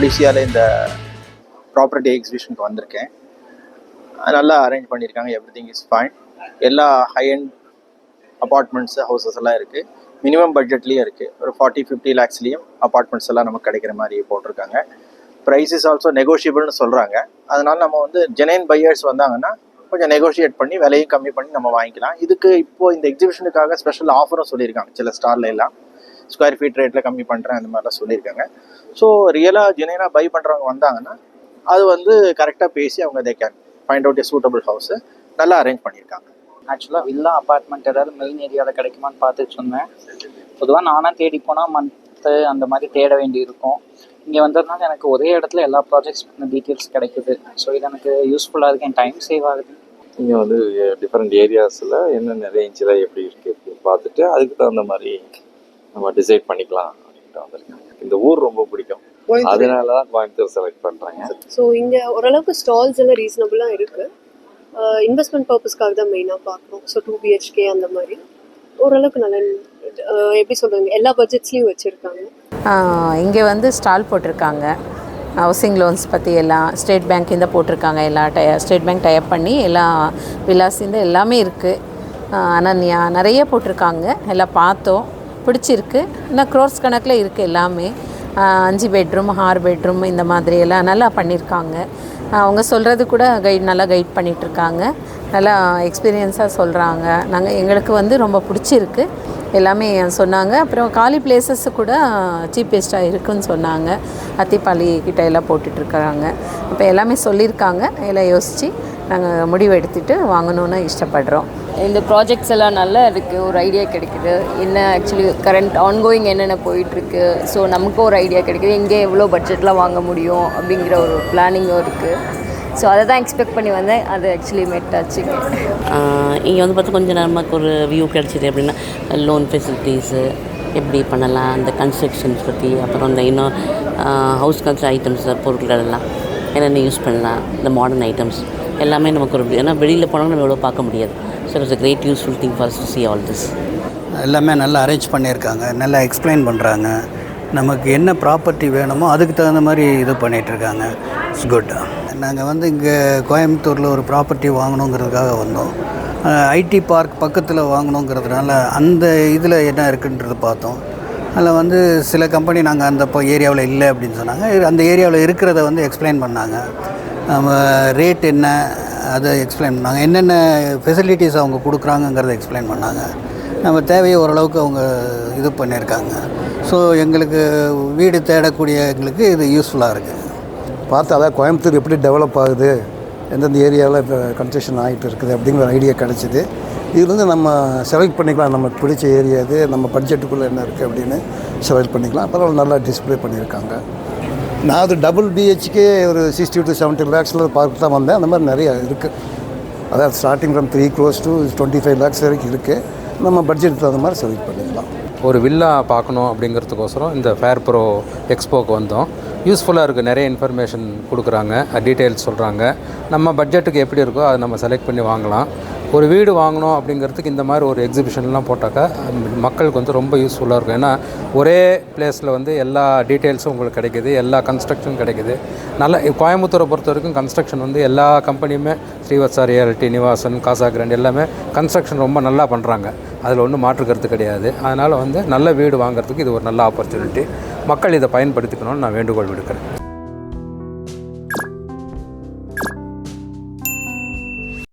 ஒடிசியாவில் இந்த ப்ராப்பர்ட்டி எக்ஸிபிஷனுக்கு வந்திருக்கேன். நல்லா அரேஞ்ச் பண்ணியிருக்காங்க எவ்ரி திங் இஸ் ஃபைன் எல்லா ஹை அண்ட் அப்பார்ட்மெண்ட்ஸ் ஹவுசஸ் எல்லாம் இருக்குது மினிமம் பட்ஜெட்லேயும் இருக்குது ஒரு ஃபார்ட்டி ஃபிஃப்டி லேக்ஸ்லேயும் அப்பார்ட்மெண்ட்ஸ் எல்லாம் நமக்கு கிடைக்கிற மாதிரி போட்டிருக்காங்க. ப்ரைஸ் இஸ் ஆல்சோ நெகோஷியபிள்னு சொல்கிறாங்க அதனால நம்ம வந்து ஜெனைன் பையர்ஸ் வந்தாங்கன்னா கொஞ்சம் நெகோஷியேட் பண்ணி விலையும் கம்மி பண்ணி நம்ம வாங்கிக்கலாம். இதுக்கு இப்போ இந்த எக்ஸிபிஷனுக்காக ஸ்பெஷல் ஆஃபரும் சொல்லியிருக்காங்க. சில ஸ்டார்ல எல்லாம். ஸ்கொயர் ஃபீட் ரேட்டில் கம்மி பண்ணுறேன் அந்த மாதிரிலாம் சொல்லியிருக்காங்க. ஸோ ரியலாக ஜெனைனாக பை பண்ணுறவங்க வந்தாங்கன்னா அது வந்து கரெக்டாக பேசி அவங்க they can find out a suitable house நல்லா அரேஞ்ச் பண்ணியிருக்காங்க. ஆக்சுவலாக வில்லா அப்பார்ட்மெண்ட் ஏதாவது மெயின் ஏரியாவில் கிடைக்குமான்னு பார்த்துட்டு சொன்னேன் பொதுவாக நானாக தேடி போனால் மந்த்து அந்த மாதிரி தேட வேண்டி இருக்கும். இங்கே வந்ததுனால எனக்கு ஒரே இடத்துல எல்லா ப்ராஜெக்ட்ஸ் டீட்டெயில்ஸ் கிடைக்குது. ஸோ இது எனக்கு யூஸ்ஃபுல்லாக இருக்கு. என் டைம் சேவ் ஆகுது. இங்கே வந்து டிஃப்ரெண்ட் ஏரியாஸில் என்னென்ன ரேஞ்சில் எப்படி இருக்குது அப்படின்னு பார்த்துட்டு அதுக்கு தகுந்த மாதிரி நம்ம டிசைட் பண்ணிக்கலாம் அப்படின்ட்டு இந்த ஊர் ரொம்ப பிடிக்கும். அதனால தான் கோயம்புத்தூர் செலக்ட் பண்ணுறாங்க ஸோ இங்கே ஓரளவுக்கு ஸ்டால்ஸ் எல்லாம் ரீசனபுளாக இருக்குது இன்வெஸ்ட்மெண்ட் பர்பஸ்க்காக தான் மெயினாக பார்க்குறோம். ஸோ டூ பிஹெச்கே அந்த மாதிரி. ஓரளவுக்கு நல்ல எப்படி சொல்கிறாங்க எல்லா பட்ஜெட்ஸ்லையும் வச்சுருக்காங்க. இங்கே வந்து ஸ்டால் போட்டிருக்காங்க. ஹவுசிங் லோன்ஸ் பற்றி எல்லாம் ஸ்டேட் பேங்க் இந்த போட்டிருக்காங்க எல்லா டய ஸ்டேட் பேங்க் டைப் பண்ணி எல்லா விலாஸ் இந்த எல்லாமே இருக்குது அனன்யா நிறைய போட்டிருக்காங்க. எல்லாம் பார்த்தோம். பிடிச்சிருக்கு. ஆனால் க்ரோர்ஸ் கணக்கில் இருக்குது எல்லாமே. அஞ்சு பெட்ரூம் ஆறு பெட்ரூம் இந்த மாதிரியெல்லாம் நல்லா பண்ணியிருக்காங்க அவங்க சொல்கிறது கூட கைட் நல்லா கைட் பண்ணிகிட்ருக்காங்க நல்லா எக்ஸ்பீரியன்ஸாக சொல்கிறாங்க நாங்கள் எங்களுக்கு வந்து ரொம்ப பிடிச்சிருக்கு. எல்லாமே சொன்னாங்க. அப்புறம் காலி பிளேசஸ் கூட சீப்பெஸ்ட்டாக இருக்குன்னு சொன்னாங்க. அத்திப்பாளி கிட்ட எல்லாம் போட்டுட்ருக்குறாங்க இப்போ எல்லாமே சொல்லியிருக்காங்க எல்லாம் யோசித்து நாங்கள் முடிவு எடுத்துகிட்டு வாங்கணுன்னு இஷ்டப்படுறோம். இந்த ப்ராஜெக்ட்ஸ் எல்லாம் நல்லா இருக்குது ஒரு ஐடியா கிடைக்குது. என்ன ஆக்சுவலி கரண்ட் ஆன்கோயிங் என்னென்ன போயிட்டுருக்கு? ஸோ நமக்கும் ஒரு ஐடியா கிடைக்குது. எங்கே எவ்வளோ பட்ஜெட்டில் வாங்க முடியும் அப்படிங்கிற ஒரு பிளானிங்கும் இருக்குது ஸோ அதை தான் எக்ஸ்பெக்ட் பண்ணி வந்தேன். அது ஆக்சுவலி மெட் ஆச்சுங்க இங்கே வந்து பார்த்தா கொஞ்சம் நமக்கு ஒரு வியூ கிடச்சிது. அப்படின்னா லோன் ஃபெசிலிட்டிஸு எப்படி பண்ணலாம்? அந்த கன்ஸ்ட்ரக்ஷன்ஸ் பற்றி அப்புறம் இந்த இன்னும் ஹவுஸ் கன்ஸ்ட்ரக்ட் ஐட்டம்ஸ் பொருட்கள் எல்லாம் என்னென்ன யூஸ் பண்ணலாம்? இந்த மாடர்ன் ஐட்டம்ஸ் எல்லாமே நமக்கு ஒரு ஏன்னா வெளியில் போனாலும் நம்ம எவ்வளோ பார்க்க முடியாது. So it's a great useful thing for to see all this எல்லாமே நல்லா அரேஞ்ச் பண்ணியிருக்காங்க. நல்லா எக்ஸ்பிளைன் பண்ணுறாங்க நமக்கு என்ன ப்ராப்பர்ட்டி வேணுமோ அதுக்கு தகுந்த மாதிரி இது பண்ணிகிட்ருக்காங்க இட்ஸ் குட் நாங்கள் வந்து இங்கே கோயம்புத்தூரில் ஒரு ப்ராப்பர்ட்டி வாங்கணுங்கிறதுக்காக வந்தோம். ஐடி பார்க் பக்கத்தில் வாங்கணுங்கிறதுனால அந்த இதில் என்ன இருக்குன்றது பார்த்தோம். அதில் வந்து சில கம்பெனி நாங்கள் அந்த ஏரியாவில் இல்லை அப்படின்னு சொன்னாங்க. அந்த ஏரியாவில் இருக்கிறத வந்து எக்ஸ்பிளைன் பண்ணாங்க. ரேட் என்ன அதை எக்ஸ்பிளைன் பண்ணாங்க. என்னென்ன ஃபெசிலிட்டிஸ் அவங்க கொடுக்குறாங்கங்கிறத எக்ஸ்பிளைன் பண்ணாங்க. நம்ம தேவையை ஓரளவுக்கு அவங்க இது பண்ணியிருக்காங்க. ஸோ எங்களுக்கு வீடு தேடக்கூடிய எங்களுக்கு இது யூஸ்ஃபுல்லாக இருக்குது பார்த்தா அதான் கோயம்புத்தூர் எப்படி டெவலப் ஆகுது எந்தெந்த ஏரியாவில் இப்போ கன்ஸ்ட்ரக்ஷன் ஆகிட்டு இருக்குது அப்படிங்கிற ஒரு ஐடியா கிடச்சிது. இதுலேருந்து நம்ம செலக்ட் பண்ணிக்கலாம். நமக்கு பிடிச்ச ஏரியா இது நம்ம பட்ஜெட்டுக்குள்ளே என்ன இருக்குது அப்படின்னு செலக்ட் பண்ணிக்கலாம். அப்புறம் நல்லா டிஸ்ப்ளே பண்ணியிருக்காங்க. நான் அது டபுள் பிஹெச்கே ஒரு சிக்ஸ்டி டு செவன்ட்டி லேக்ஸில் பார்க்க தான் வந்தேன். அந்த மாதிரி நிறையா இருக்குது அதாவது starting from three crores to twenty five lakhs வரைக்கும் இருக்குது நம்ம பட்ஜெட்டுக்கு தகுந்த மாதிரி செலக்ட் பண்ணிக்கலாம். ஒரு வில்லா பார்க்கணும் அப்படிங்கிறதுக்கோசரம் இந்த ஃபேர் ப்ரோ எக்ஸ்போக்கு வந்தோம் யூஸ்ஃபுல்லாக இருக்குது நிறைய இன்ஃபர்மேஷன் கொடுக்குறாங்க. டீட்டெயில்ஸ் சொல்கிறாங்க நம்ம பட்ஜெட்டுக்கு எப்படி இருக்கோ அதை நம்ம செலக்ட் பண்ணி வாங்கலாம். ஒரு வீடு வாங்கணும் அப்படிங்கிறதுக்கு இந்த மாதிரி ஒரு எக்ஸிபிஷன்லாம் போட்டாக்கா மக்களுக்கு வந்து ரொம்ப யூஸ்ஃபுல்லாக இருக்கும். ஏன்னா ஒரே பிளேஸில் வந்து எல்லா டீட்டெயில்ஸும் உங்களுக்கு கிடைக்குது எல்லா கன்ஸ்ட்ரக்ஷன் கிடைக்குது. நல்ல கோயம்புத்தூரை பொறுத்த வரைக்கும் கன்ஸ்ட்ரக்ஷன் வந்து எல்லா கம்பெனியுமே ஸ்ரீவத்சா ரியாலிட்டி நிவாசன் காசா கிராண்ட் எல்லாமே கன்ஸ்ட்ரக்ஷன் ரொம்ப நல்லா பண்ணுறாங்க அதில் ஒன்றும் மாற்று கருத்து கிடையாது. அதனால் வந்து நல்ல வீடு வாங்குறதுக்கு இது ஒரு நல்ல ஆப்பர்ச்சுனிட்டி மக்கள் இதை பயன்படுத்திக்கணும்னு நான் வேண்டுகோள் விடுக்கிறேன்.